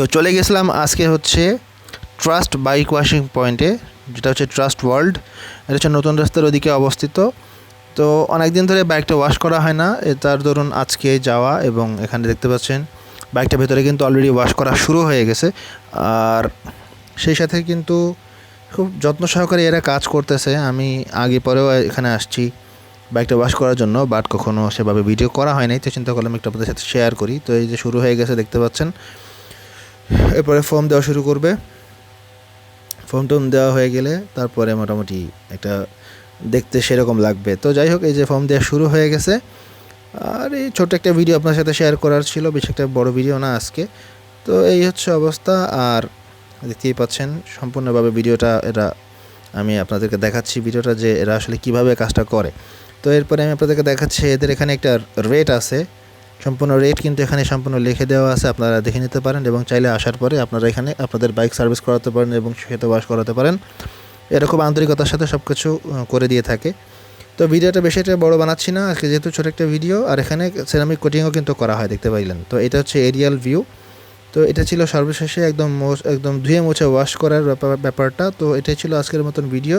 তো চলে গেছিলাম আজকে হচ্ছে ট্রাস্ট বাইক ওয়াশিং পয়েন্টে যেটা হচ্ছে ট্রাস্ট ওয়ার্ল্ড এটা হচ্ছে নতুন রাস্তার ওদিকে অবস্থিত। তো অনেক দিন ধরে বাইকটা ওয়াশ করা হয় না। তার ধরুন আজকে যাওয়া এবং এখানে দেখতে পাচ্ছেন বাইকটা ভেতরে কিন্তু অলরেডি ওয়াশ করা শুরু হয়ে গেছে। আর সেই সাথে কিন্তু খুব যত্ন সহকারে এরা কাজ করতেছে। আমি আগে পরেও এখানে আসছি বাইকটা ওয়াশ করার জন্য বাট কখনো সেভাবে ভিডিও করা হয় নাই। তো চিন্তা করলাম একটু আপনাদের সাথে শেয়ার করি। তো এই যে শুরু হয়ে গেছে, দেখতে পাচ্ছেন। এরপরে ফর্ম দেওয়া শুরু করবে। ফর্ম টর্ম দেওয়া হয়ে গেলে তারপরে মোটামুটি একটা দেখতে সেরকম লাগবে। তো যাই হোক, এই যে ফর্ম দেওয়া শুরু হয়ে গেছে। আর এই ছোট্ট একটা ভিডিও আপনার সাথে শেয়ার করার ছিল, বেশ একটা বড় ভিডিও না আজকে। তো এই হচ্ছে অবস্থা। আর দেখতেই পাচ্ছেন, সম্পূর্ণভাবে ভিডিওটা এরা আমি আপনাদেরকে দেখাচ্ছি। ভিডিওটা যে এরা আসলে কীভাবে কাজটা করে। তো এরপরে আমি আপনাদেরকে দেখাচ্ছি, এদের এখানে একটা রেট আছে। সম্পূর্ণ রেট কিন্তু এখানে সম্পূর্ণ লিখে দেওয়া আছে, আপনারা দেখে নিতে পারেন এবং চাইলে আসার পরে আপনারা এখানে আপনাদের বাইক সার্ভিস করাতে পারেন এবং সেটা ওয়াশ করাতে পারেন। এরকম আন্তরিকতার সাথে সব কিছু করে দিয়ে থাকে। তো ভিডিওটা বেশি একটা বড় বানাচ্ছি না, আজকে যেহেতু ছোটো একটা ভিডিও আর এখানে সেরামিক কোটিংও কিন্তু করা হয়, দেখতে পাইলেন। তো এটা হচ্ছে এরিয়াল ভিউ তো এটা ছিল সর্বশেষে একদম একদম ধুয়ে মুছে ওয়াশ করার ব্যাপার- ব্যাপারটা। তো এটাই ছিল আজকের মতন ভিডিও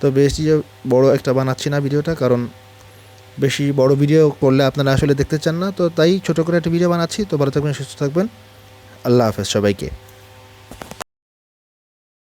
তো বেশি বড় একটা বানাচ্ছি না ভিডিওটা কারণ বেশি বড় ভিডিও করলে আপনারা আসলে দেখতে চান না। তো তাই ছোটো করে একটা ভিডিও বানাচ্ছি। তো ভালো থাকবেন, সুস্থ থাকবেন। আল্লাহ হাফেজ সবাইকে।